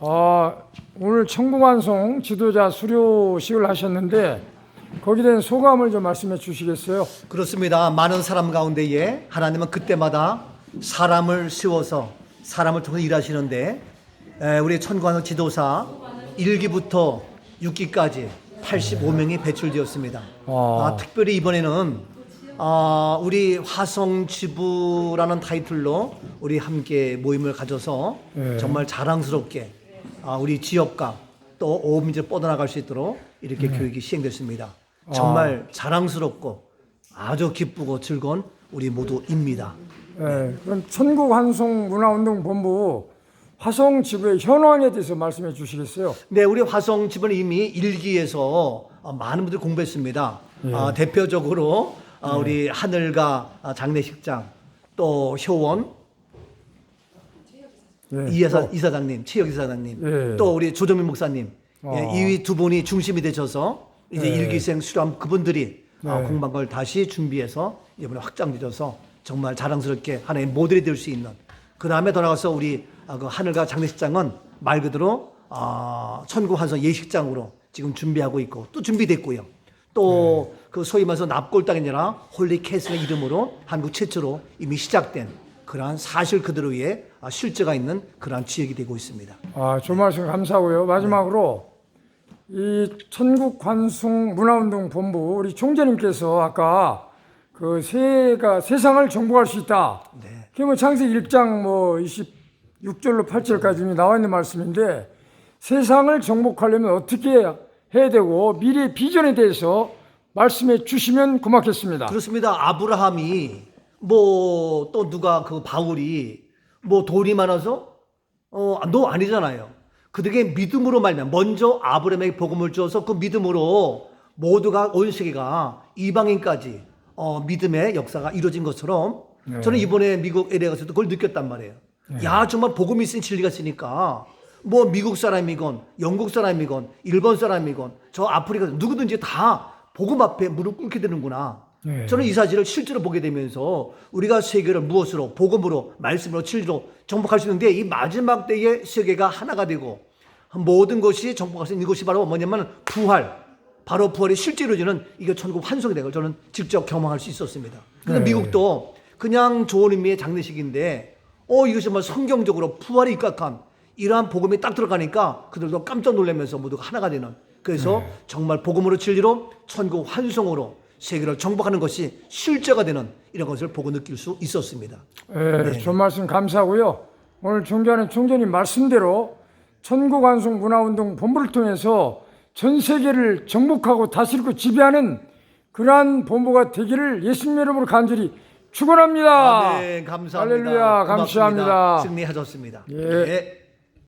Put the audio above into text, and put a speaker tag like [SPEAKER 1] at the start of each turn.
[SPEAKER 1] 아, 오늘 청구완송 지도자 수료식을 하셨는데 거기에 대한 소감을 좀 말씀해 주시겠어요?
[SPEAKER 2] 그렇습니다. 많은 사람 가운데에 하나님은 그때마다 사람을 세워서 사람을 통해 일하시는데 에, 우리 천관의 지도사 1기부터 6기까지 85명이 배출되었습니다.
[SPEAKER 1] 와.
[SPEAKER 2] 아, 특별히 이번에는 아, 우리 화성지부라는 타이틀로 우리 함께 모임을 가져서
[SPEAKER 1] 네.
[SPEAKER 2] 정말 자랑스럽게 아, 우리 지역과 또 오민지 뻗어나갈 수 있도록 이렇게 교육이 시행됐습니다. 정말 자랑스럽고 아주 기쁘고 즐거운 우리 모두입니다.
[SPEAKER 1] 예, 그럼 천국 환송 문화운동 본부 화성 지부의 현황에 대해서 말씀해 주시겠어요?
[SPEAKER 2] 네, 우리 화성 집은 이미 일기에서 어, 많은 분들이 공부했습니다. 아, 대표적으로 아, 우리 하늘가 아, 장례식장, 또 효원
[SPEAKER 1] 예,
[SPEAKER 2] 이사,
[SPEAKER 1] 또,
[SPEAKER 2] 이사장님, 최혁 이사장님,
[SPEAKER 1] 예.
[SPEAKER 2] 또 우리 조정민 목사님,
[SPEAKER 1] 아.
[SPEAKER 2] 예, 이두 분이 중심이 되셔서 이제
[SPEAKER 1] 네.
[SPEAKER 2] 일기생 수렴 그분들이 아,
[SPEAKER 1] 네.
[SPEAKER 2] 공부한 걸 다시 준비해서 이번에 확장되어서 정말 자랑스럽게 하나의 모델이 될 수 있는 그 다음에 더 나가서 우리 아, 그 하늘가 장례식장은 말 그대로 아, 천구환성 예식장으로 지금 준비하고 있고 또 준비됐고요. 또그 소위 말해서 납골당이 아니라 홀리 캐슬의 이름으로 한국 최초로 이미 시작된 그러한 사실 그대로의 아, 실제가 있는 그러한 지역이 되고 있습니다.
[SPEAKER 1] 아, 좋은 말씀 감사하고요. 마지막으로 이 천국환송문화운동 본부 우리 총재님께서 아까 그 세가 세상을 정복할 수 있다.
[SPEAKER 2] 네.
[SPEAKER 1] 그러면 창세기 1장 뭐 26절로 8절까지 나와 있는 말씀인데 세상을 정복하려면 어떻게 해야 되고 미래 비전에 대해서 말씀해 주시면 고맙겠습니다.
[SPEAKER 2] 그렇습니다. 아브라함이 뭐 또 누가 그 바울이 뭐 돈이 많아서 어 너 아니잖아요. 그들에게 믿음으로 말면 먼저 아브라함에게 복음을 주어서 그 믿음으로 모두가 온 세계가 이방인까지 어 믿음의 역사가 이루어진 것처럼 저는 이번에 미국 LA 가서도 그걸 느꼈단 말이에요. 야 정말 복음이 있으니 진리가 있으니까 뭐 미국 사람이건 영국 사람이건 일본 사람이건 저 아프리카 누구든지 다 복음 앞에 무릎 꿇게 되는구나.
[SPEAKER 1] 네.
[SPEAKER 2] 저는 이 사실을 실제로 보게 되면서 우리가 세계를 무엇으로 복음으로 말씀으로 진리로 정복할 수 있는데 이 마지막 때에 세계가 하나가 되고 모든 것이 정복할 수 있는 이것이 바로 뭐냐면 부활 바로 부활이 실제로 저는 이게 천국 환송이 되고 저는 직접 경험할 수 있었습니다. 근데
[SPEAKER 1] 네.
[SPEAKER 2] 미국도 그냥 좋은 의미의 장례식인데 어 이것이 정말 성경적으로 부활이 입각한 이러한 복음이 딱 들어가니까 그들도 깜짝 놀라면서 모두가 하나가 되는 그래서 정말 복음으로 진리로 천국 환송으로 세계를 정복하는 것이 실제가 되는 이런 것을 보고 느낄 수 있었습니다.
[SPEAKER 1] 예, 좋은 말씀 감사하고요. 오늘 존경하는 총재님 말씀대로 천국완송 문화운동 본부를 통해서 전 세계를 정복하고 다스리고 지배하는 그러한 본부가 되기를 예수님 이름으로 간절히 축원합니다.
[SPEAKER 2] 아, 네, 감사합니다.
[SPEAKER 1] 할렐루야. 감사합니다.
[SPEAKER 2] 승리하셨습니다.
[SPEAKER 1] 예.
[SPEAKER 2] 네.